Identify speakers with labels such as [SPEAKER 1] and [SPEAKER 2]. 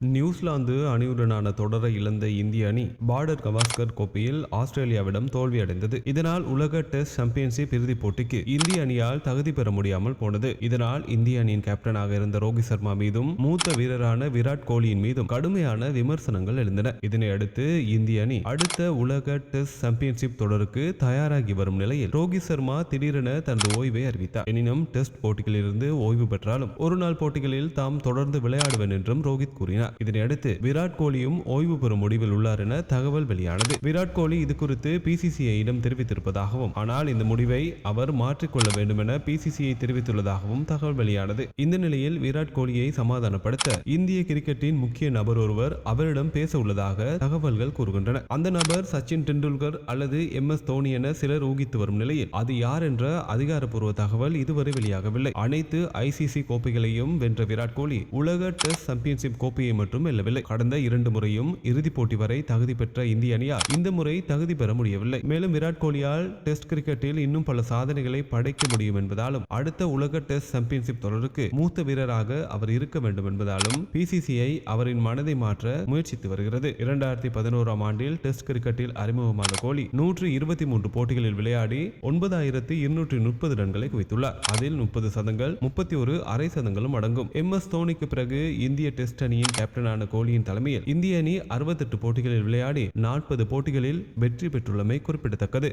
[SPEAKER 1] New Zealand அணியுடனான தொடரை இழந்த இந்திய அணி பார்டர் கவாஸ்கர் கோப்பையில் ஆஸ்திரேலியாவிடம் தோல்வியடைந்தது. இதனால் உலக டெஸ்ட் சாம்பியன்ஷிப் இறுதிப் போட்டிக்கு இந்திய அணியால் தகுதி பெற முடியாமல் போனது. இதனால் இந்திய அணியின் கேப்டனாக இருந்த ரோஹித் சர்மா மீதும் மூத்த வீரரான விராட் கோலியின் மீதும் கடுமையான விமர்சனங்கள் எழுந்தன. இதனையடுத்து இந்திய அணி அடுத்த உலக டெஸ்ட் சாம்பியன்ஷிப் தொடருக்கு தயாராகி வரும் நிலையில் ரோஹித் சர்மா திடீரென தனது ஓய்வை அறிவித்தார். எனினும் டெஸ்ட் போட்டிகளிலிருந்து ஓய்வு பெற்றாலும் ஒருநாள் போட்டிகளில் தாம் தொடர்ந்து விளையாடுவேன் என்றும் ரோஹித் கூறினார். இதனையடுத்து விராட் கோலியும் ஓய்வு பெறும் முடிவில் உள்ளார் என தகவல் வெளியானது. விராட் கோலி இது குறித்து பிசிசிஐயிடம் தெரிவித்திருப்பதாகவும் ஆனால் இந்த முடிவை அவர் மாற்றிக்கொள்ள வேண்டும் என பிசிசிஐ தெரிவித்துள்ளதாகவும் தகவல் வெளியானது. இந்த நிலையில் விராட் கோலியை சமாதானப்படுத்த இந்திய கிரிக்கெட்டின் முக்கிய நபர் ஒருவர் அவரிடம் பேச உள்ளதாக தகவல்கள் கூறுகின்றன. அந்த நபர் சச்சின் டெண்டுல்கர் அல்லது எம் எஸ் தோனி என சிலர் ஊகித்து வரும் நிலையில் அது யார் என்ற அதிகாரப்பூர்வ தகவல் இதுவரை வெளியாகவில்லை. அனைத்து ஐசிசி கோப்பைகளையும் வென்ற விராட் கோலி உலக டெஸ்ட் சாம்பியன்ஷிப் கோப்பையை மட்டும் வெல்லவில்லை கடந்த இரண்டு முறையும் இறுதிப் போட்டி வரை தகுதி பெற்ற இந்திய அணியால் இந்த முறை தகுதி பெற முடியவில்லை. மேலும் விராட் கோலியால் டெஸ்ட் கிரிக்கெட்டில் இன்னும் பல சாதனைகளை படைக்க முடியும் என்பதாலும் அடுத்த உலக டெஸ்ட் சாம்பியன்ஷிப் தொடருக்கு மூத்த வீரராக அவர் இருக்க வேண்டும் என்பதாலும் பிசிசிஐ அவரின் மனதை மாற்ற முயற்சித்து வருகிறது. இரண்டாயிரத்தி பதினோராம் ஆண்டில் டெஸ்ட் கிரிக்கெட்டில் அறிமுகமான கோலி நூற்று இருபத்தி மூன்று போட்டிகளில் விளையாடி ஒன்பதாயிரத்தி இருநூற்றி முப்பது ரன்களை குவித்துள்ளார். அதில் முப்பது சதங்கள் முப்பத்தி ஒரு அரை சதங்களும் அடங்கும். எம் எஸ் தோனிக்கு பிறகு இந்திய டெஸ்ட் அணியின் கேப்டனான கோலியின் தலைமையில் இந்திய அணி அறுபத்தெட்டு போட்டிகளில் விளையாடி நாற்பது போட்டிகளில் வெற்றி பெற்றுள்ளமை குறிப்பிடத்தக்கது.